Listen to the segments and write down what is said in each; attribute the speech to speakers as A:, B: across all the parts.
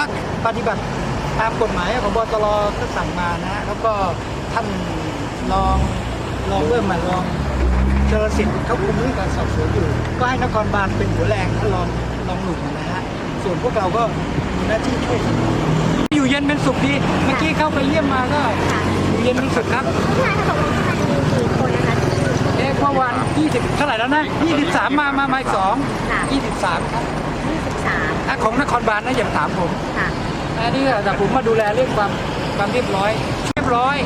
A: ก็ปฏิบัติตามกฎหมายของบตรก็สั่งมานะฮะแล้วก็ท่านรองรองเริ่มมารองเจริญสิทธิ์เขาคุมเรื่องการสอบสวนอยู่ ก็ให้นครบาลเป็นหัวแรงท่านรองรองหนุ่มนะฮะส่วนพวกเราก็มีหน้าที่ช่วยกันอยู่เย็นเป็นสุขดีเมื่อกี้เข้าไปเยี่ยมมาก็อยู่เย็นเป็นสุขครับ
B: ผู้ชายทั้งสองคนมีกี่คนนะคะ
A: เอ๊ะเมื่อวาน20เท่าไหร่แล้วนะ23 มามามาอีกสอง
B: ค่ะ
A: 23ครับ
B: 23
A: อะของนครบาลนะอย่าถามผม
B: ค่ะ
A: อันนี้ก็แต่ผมมาดูแลเรื่องความความเรียบร้อย เรียบร้อย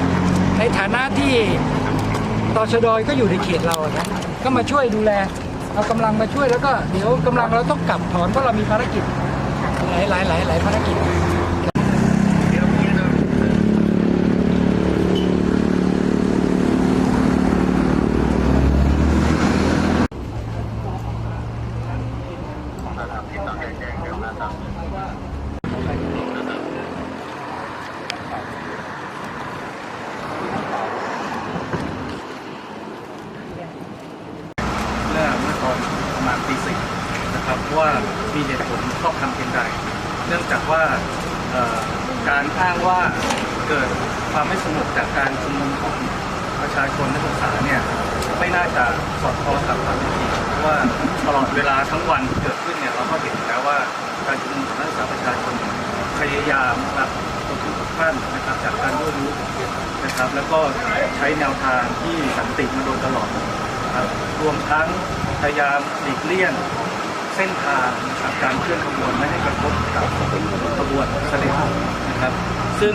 A: ในฐานะที่ตชดก็อยู่ในเขตเราอะนะก็มาช่วยดูแลเอากำลังมาช่วยแล้วก็เดี๋ยวกำลังเราต้องกลับถอนเพราะเรามีภารกิจหลายหลายหลายหลายภารกิจ
C: เมื่อเมื่อตอน ประมาณปีสี่นะครับว่ามีเหตุผลครอบคำเพียงใด เนื่องจากว่าการอ้างว่าเกิดความไม่สงบจากการชุมนุมของประชาชนนักศึกษาเนี่ยไม่น่าจะสอดคล้องกับความเป็นจริงเพราะว่าตลอดเวลาทั้งวันที่เกิดขึ้นเนี่ยเราก็เห็นแล้วว่าการชุมนุมของนักศึกษาประชาชนพยายามนะครับทุกท่านนะครับจากการร่วมรู้นะครับ แล้วก็ใช้แนวทางที่สันติมาโดยตลอดนะครับรวมทั้ง พยายามหลีกเลี่ยงเส้นทางนะครับการเคลื่อนขบวนไม่ให้กระทบกับขบวนเสด็จนะครับ ซึ่ง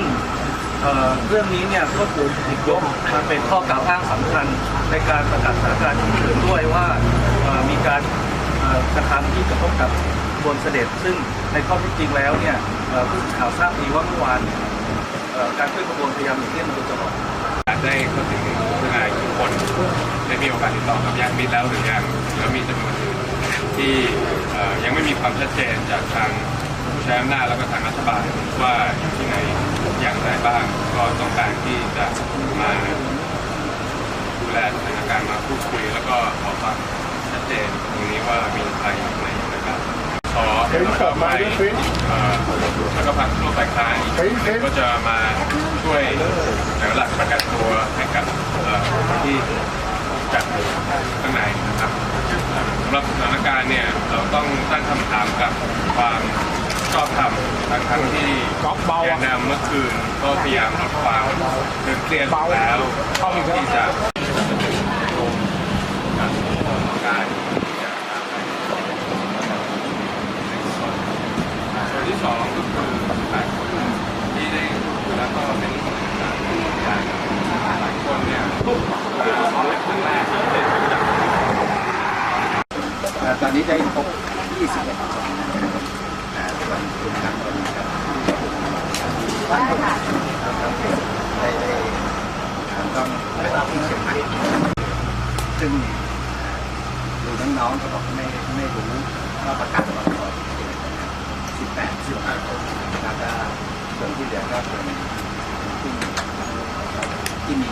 C: เเรื่องนี้เนี่ยก็ถูกหยิบยกมาเป็นข้อกล่าวอ้างสำคัญในการประกาศสถานการณ์ฉุกเฉินด้วยว่ามีการกระทำที่กระทบกับขบวนเสด็จ ซึ่งในข้อที่จริงแล้วเนี่ยผู้ข่าวทราบดีว่าเมื่อวานการเคลื่อนขบวนพยายามหลีกเลี่ยงมาโดยตลอด
D: ได้เข้าถึงผู้นาย คนได้มีโอกาสติดต่อกับญาติมิตรแล้วหรือยังแล้วมีจำนวนอื่นที่เอ่อยังไม่มีความชัดเจนจากทางผู้ใช้อำนาจแล้วก็ทางรัฐบาลว่าอยู่ที่ไหนอย่างไรบ้าง ก็ต้องการที่จะมาดูแลสถานการณ์มาพูดคุย แล้วก็ขอความชัดเจนตรงนี้ว่ามีใครอยู่ไหนอย่างไรบ้างขอแล้วก็ไปเอ่อ แล้วก็พักร่วมฝ่ายค้านอีกชุดหนึ่งก็จะมาช่วยแนวหลักประกันตัวให้กับเอ่อคนที่จับอยู่ข้างในนะครับเอ่อสำหรับสถานการณ์เนี่ยเราต้องตั้งคำถามกับความชอบธรรมทั้งทั้งๆที่แกนนำเมื่อคืนก็พยายามลดความตึงเครียดแล้วที่จะ ตอน
C: นี้ได้ครบ21คนได้ค่ะได้ได้ต้องไปรับที่เชียงใหม่ซึ่งดูน้องๆเขาบอกไม่ไม่รู้ว่าประกาศว่า18 15คนแล้วก็ส่วนที่เหลือก็เป็นที่ที่มี